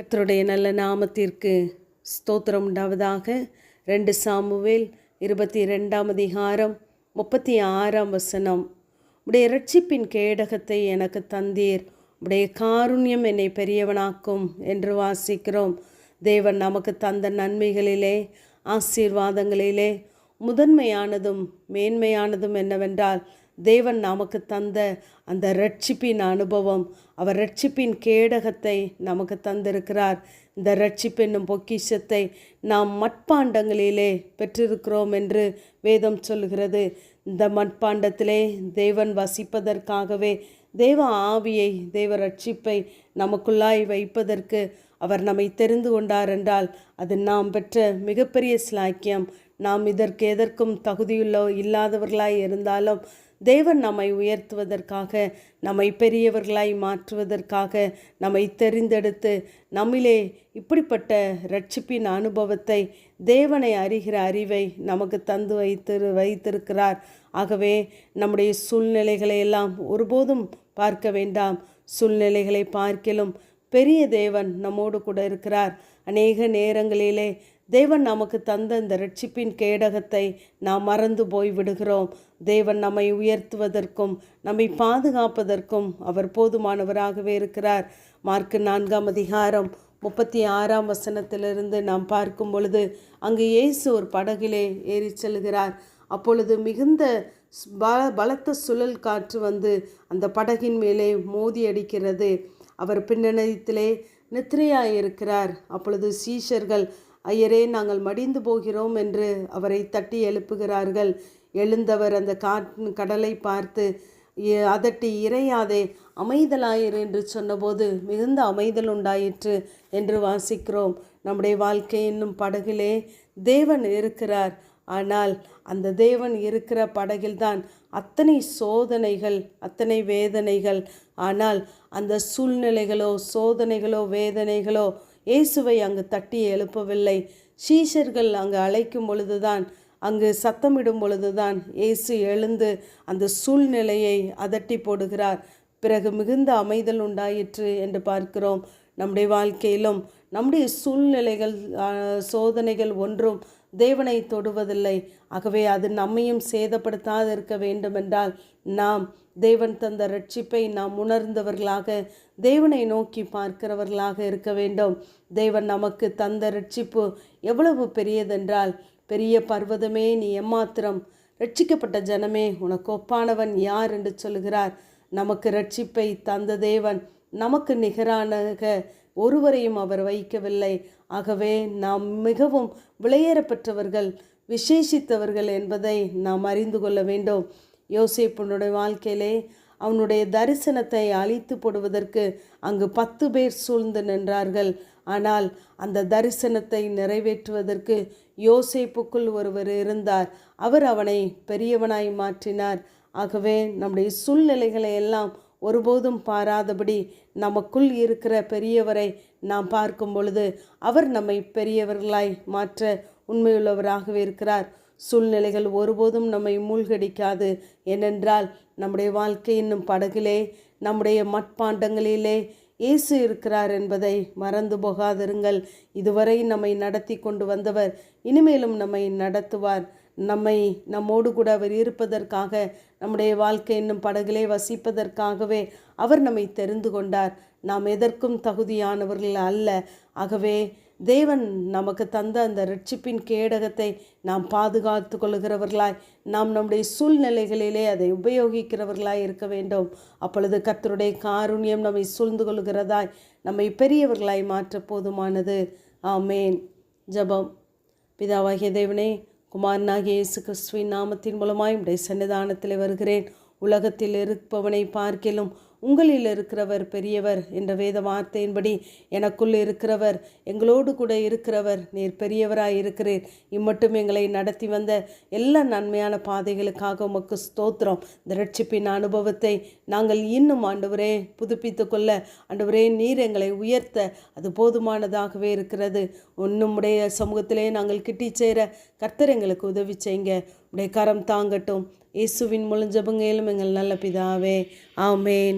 கத்தருடைய நல்ல நாமத்திற்கு ஸ்தோத்திரம் உண்டாவதாக. ரெண்டு சாமுவேல் இருபத்தி ரெண்டாம் அதிகாரம் முப்பத்தி ஆறாம் வசனம். உடைய ரட்சிப்பின் கேடகத்தை எனக்கு தந்தீர். உடைய காருண்யம் என்னை பெரியவனாக்கும் என்று வாசிக்கிறோம். தேவன் நமக்கு தந்த நன்மைகளிலே ஆசீர்வாதங்களிலே முதன்மையானதும் மேன்மையானதும் என்னவென்றால் தேவன் நமக்கு தந்த அந்த ரட்சிப்பின் அனுபவம் அவர் ரட்சிப்பின் கேடகத்தை நமக்கு தந்திருக்கிறார். இந்த ரட்சிப்பென்னும் பொக்கிஷத்தை நாம் மட்பாண்டங்களிலே பெற்றிருக்கிறோம் என்று வேதம் சொல்கிறது இந்த மட்பாண்டத்திலே தேவன் வசிப்பதற்காகவே தேவ ஆவியை தேவ ரட்சிப்பை நமக்குள்ளாய் வைப்பதற்கு அவர் நம்மை தெரிந்து கொண்டார் என்றால் அது நாம் பெற்ற மிகப்பெரிய ஸ்லாக்கியம் நாம் இதற்கு எதற்கும் தகுதியுள்ளோ இல்லாதவர்களாய் இருந்தாலும் தேவன் நம்மை உயர்த்துவதற்காக நம்மை பெரியவர்களாய் மாற்றுவதற்காக நம்மை தெரிந்தெடுத்து நம்மிலே இப்படிப்பட்ட ரட்சிப்பின் அனுபவத்தை தேவனை அறிகிற அறிவை நமக்கு தந்து வைத்து வைத்திருக்கிறார். ஆகவே நம்முடைய சூழ்நிலைகளை எல்லாம் ஒருபோதும் பார்க்க வேண்டாம். சூழ்நிலைகளை பார்க்கிலும் பெரிய தேவன் நம்மோடு கூட இருக்கிறார். அநேக நேரங்களிலே தேவன் நமக்கு தந்த இந்த ரட்சிப்பின் கேடகத்தை நாம் மறந்து போய் விடுகிறோம். தேவன் நம்மை உயர்த்துவதற்கும் நம்மை பாதுகாப்பதற்கும் அவர் போதுமானவராகவே இருக்கிறார். மார்க்கு நான்காம் அதிகாரம் முப்பத்தி ஆறாம் வசனத்திலிருந்து நாம் பார்க்கும் பொழுது அங்கு இயேசு ஒரு படகிலே ஏறி செல்கிறார். அப்பொழுது மிகுந்த பல பலத்த சுழல் காற்று வந்து அந்த படகின் மேலே மோதி அடிக்கிறது. அவர் பின்னணியத்திலே நித்திரையாயிருக்கிறார் அப்பொழுது சீஷர்கள் ஐயரே நாங்கள் மடிந்து போகிறோம் என்று அவரை தட்டி எழுப்புகிறார்கள். எழுந்தவர் அந்த காட் கடலை பார்த்து அதட்டி இறையாதே அமைதலாயிரு என்று சொன்னபோது மிகுந்த அமைதல் உண்டாயிற்று என்று வாசிக்கிறோம். நம்முடைய வாழ்க்கை என்னும் படகிலே தேவன் இருக்கிறார். ஆனால் அந்த தேவன் இருக்கிற படகில்தான் அத்தனை சோதனைகள் அத்தனை வேதனைகள். ஆனால் அந்த சூழ்நிலைகளோ சோதனைகளோ வேதனைகளோ இயேசுவை அங்கு தட்டி எழுப்பவில்லை. சீஷர்கள் அங்கு அழைக்கும் பொழுதுதான் அங்கு சத்தமிடும் பொழுதுதான் இயேசு எழுந்து அந்த சூழ்நிலையை அதட்டி போடுகிறார். பிறகு மிகுந்த அமைதல் உண்டாயிற்று என்று பார்க்கிறோம். நம்முடைய வாழ்க்கையிலும் நம்முடைய சூழ்நிலைகள் சோதனைகள் ஒன்றும் தேவனை தொடுவதில்லை. ஆகவே அது நம்மையும் சேதப்படுத்தாது இருக்க வேண்டுமென்றால் நாம் தேவன் தந்த ரட்சிப்பை நாம் உணர்ந்தவர்களாக தேவனை நோக்கி பார்க்கிறவர்களாக இருக்க வேண்டும். தேவன் நமக்கு தந்த ரட்சிப்பு எவ்வளவு பெரியதென்றால் பெரிய பர்வதமே நீ எம்மாத்திரம். ரட்சிக்கப்பட்ட ஜனமே உனக்கு ஒப்பானவன் யார் என்று சொல்கிறார் நமக்கு ரட்சிப்பை தந்த தேவன் நமக்கு நிகரானக ஒருவரையும் அவர் வைக்கவில்லை. ஆகவே நாம் மிகவும் விளையேறப்பெற்றவர்கள் விசேஷித்தவர்கள் என்பதை நாம் அறிந்து கொள்ள வேண்டும். யோசிப்பனுடைய வாழ்க்கையிலே அவனுடைய தரிசனத்தை அழித்து போடுவதற்கு அங்கு பத்து பேர் சூழ்ந்து நின்றார்கள். ஆனால் அந்த தரிசனத்தை நிறைவேற்றுவதற்கு யோசேப்புக்குள் ஒருவர் இருந்தார். அவர் அவனை பெரியவனாய் மாற்றினார். ஆகவே நம்முடைய சூழ்நிலைகளை எல்லாம் ஒருபோதும் பாராதபடி நமக்குள் இருக்கிற பெரியவரை நாம் பார்க்கும் பொழுது அவர் நம்மை பெரியவர்களாய் மாற்ற உண்மையுள்ளவராகவே இருக்கிறார். சூழ்நிலைகள் ஒருபோதும் நம்மை மூழ்கடிக்காது. ஏனென்றால் நம்முடைய வாழ்க்கை என்னும் படகிலே நம்முடைய மட்பாண்டங்களிலே இயேசு இருக்கிறார் என்பதை மறந்து போகாதிருங்கள். இதுவரை நம்மை நடத்தி கொண்டு வந்தவர் இனிமேலும் நம்மை நடத்துவார். நம்மை நம்மோடு கூட அவர் இருப்பதற்காக நம்முடைய வாழ்க்கை என்னும் படகிலே வசிப்பதற்காகவே அவர் நம்மை தெரிந்து கொண்டார். நாம் எதற்கும் தகுதியானவர்கள் அல்ல. ஆகவே தேவன் நமக்கு தந்த அந்த ரட்சிப்பின் கேடகத்தை நாம் பாதுகாத்து கொள்கிறவர்களாய் நாம் நம்முடைய சூழ்நிலைகளிலே அதை உபயோகிக்கிறவர்களாய் இருக்க வேண்டும். அப்பொழுது கத்தருடைய காருண்யம் நம்மை சூழ்ந்து கொள்கிறதாய் நம்மை பெரியவர்களாய் மாற்ற போதுமானது. ஆமேன். ஜபம். பிதாவாகிய தேவனே குமாரனாகிய இயேசு கிறிஸ்துவின் நாமத்தின் மூலமாய் உடைய சன்னிதானத்தில் வருகிறேன். உலகத்தில் இருப்பவனை பார்க்கிலும் உங்களில் இருக்கிறவர் பெரியவர் என்ற வேத வார்த்தையின்படி எனக்குள் இருக்கிறவர் எங்களோடு கூட இருக்கிறவர் நீர் பெரியவராய் இருக்கிறீர். இம்மட்டும் எங்களை நடத்தி வந்த எல்லா நன்மையான பாதைகளுக்காக உமக்கு ஸ்தோத்திரம். இந்த ரட்சிப்பின் அனுபவத்தை நாங்கள் இன்னும் ஆண்டவரே புதுப்பித்து கொள்ள ஆண்டவரே நீர் எங்களை உயர்த்த அது போதுமானதாகவே இருக்கிறது. உன்னுடைய சமூகத்திலே நாங்கள் கிட்டி சேர கர்த்தர் எங்களுக்கு உதவி செய்யுங்க உடைய கரம் தாங்கட்டும். இயேசுவின் முழஞ்சபங்கையிலும் எங்கள் நல்ல பிதாவே. ஆமேன்.